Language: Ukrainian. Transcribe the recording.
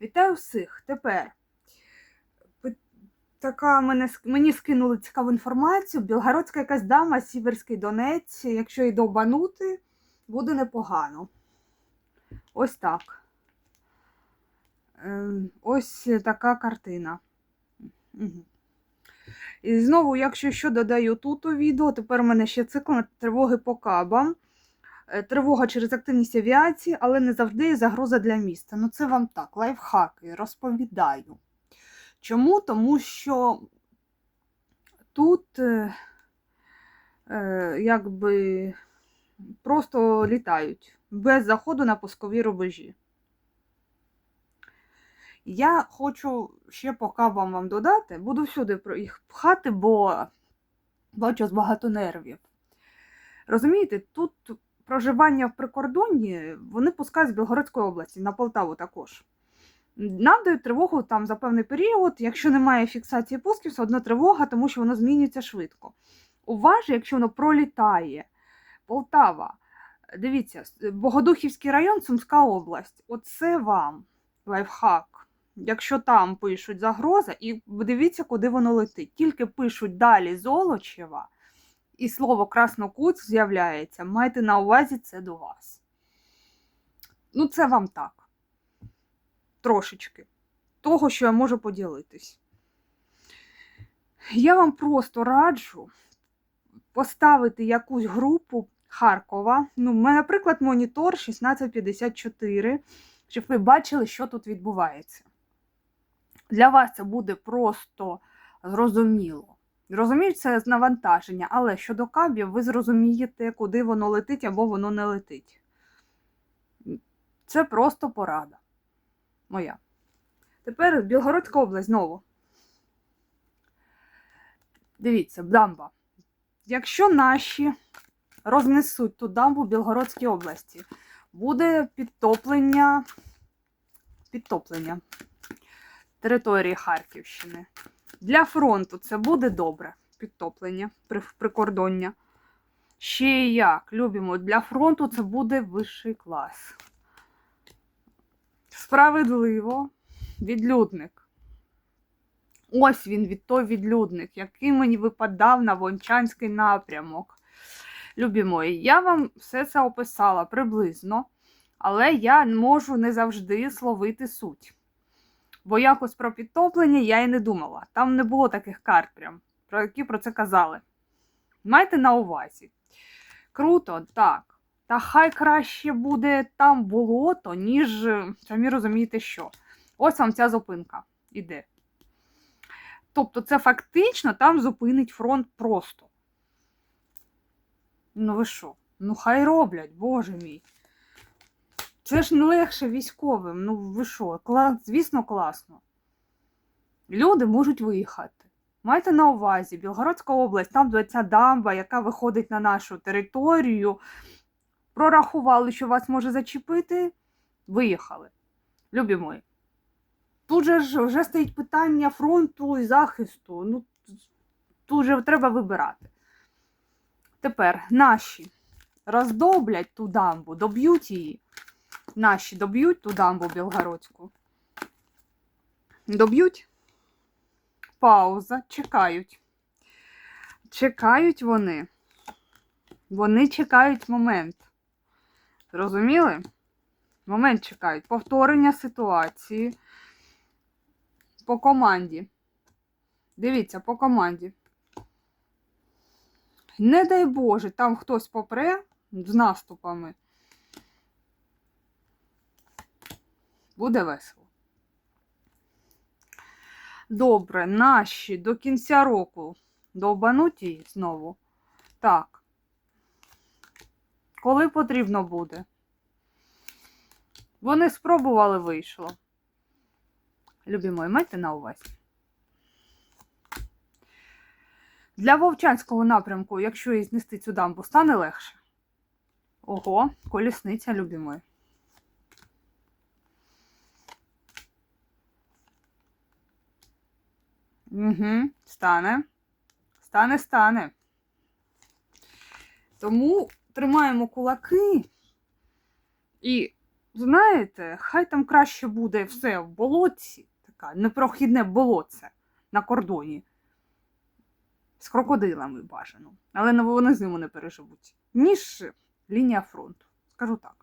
Вітаю всіх! Тепер така мене, мені скинули цікаву інформацію. Білгородська якась дама, Сіверський Донець, якщо її довбанути, буде непогано. Ось так. Ем, Ось така картина. І знову, якщо що додаю тут у відео, тепер у мене ще цикл тривоги по кабам. Е, Тривога через активність авіації, але не завжди загроза для міста. Ну це вам так, лайфхаки, розповідаю. Чому? Тому що тут е, е, якби просто літають без заходу на пускові рубежі. Я хочу ще по кабам вам додати, буду всюди про їх пхати, бо бачу з багато нервів. Розумієте, тут проживання в прикордонні вони пускають з Білгородської області, на Полтаву також. Нам дають тривогу там за певний період. Якщо немає фіксації пусків, все одно тривога, тому що воно змінюється швидко. Уважно, якщо воно пролітає. Полтава, дивіться, Богодухівський район, Сумська область. Оце вам лайфхак. Якщо там пишуть загроза, і дивіться, куди воно летить. Тільки пишуть далі Золочева, і слово Краснокут з'являється, майте на увазі це до вас. Ну, це вам так. Трошечки. Того, що я можу поділитись. Я вам просто раджу поставити якусь групу Харкова. Ну, наприклад, монітор 1654, щоб ви бачили, що тут відбувається. Для вас це буде просто зрозуміло. Розуміють, це навантаження, але щодо кабів, ви зрозумієте, куди воно летить або воно не летить. Це просто порада. Моя. Тепер Білгородська область знову. Дивіться, дамба. Якщо наші рознесуть ту дамбу в Білгородській області, буде підтоплення, підтоплення території Харківщини. Для фронту це буде добре підтоплення, прикордоння. Ще і як, любимо, для фронту це буде вищий клас. Справедливо, відлюдник. Ось він, від той відлюдник, який мені випадав на Вончанський напрямок. Любі мої, я вам все це описала приблизно, але я можу не завжди словити суть. Бо якось про підтоплення я і не думала. Там не було таких карт, прям, про які про це казали. Майте на увазі. Круто, так. Та хай краще буде там болото, ніж е, самі розумієте, що. Ось вам ця зупинка іде. Тобто, це фактично там зупинить фронт просто. Ну ви що? Ну хай роблять, боже мій. Це ж не легше військовим. Ну ви що, кла... звісно, класно. Люди можуть виїхати. Майте на увазі, Білгородська область, там ця дамба, яка виходить на нашу територію. Прорахували, що вас може зачепити. Виїхали. Любі мої. Тут же ж вже стоїть питання фронту і захисту. Ну, тут же треба вибирати. Тепер наші роздоблять ту дамбу, доб'ють її. Наші доб'ють ту дамбу білгородську. Доб'ють. Пауза. Чекають. Чекають вони. Вони чекають момент. Зрозуміли? Момент чекають. Повторення ситуації. По команді. Дивіться, по команді. Не дай Боже, там хтось попре з наступами. Буде весело. Добре, наші до кінця року довбануть її знову. Так. Коли потрібно буде? Вони спробували, вийшло. Любімої, майте на увазі. Для Вовчанського напрямку, якщо її знести цю дамбу, стане легше. Ого, колісниця, любі Угу, стане. Стане, стане. Тому тримаємо кулаки і знаєте, хай там краще буде все в болотці, така непрохідне болотце на кордоні. З крокодилами бажано. Але вони зиму не переживуть. Ніж лінія фронту. Скажу так.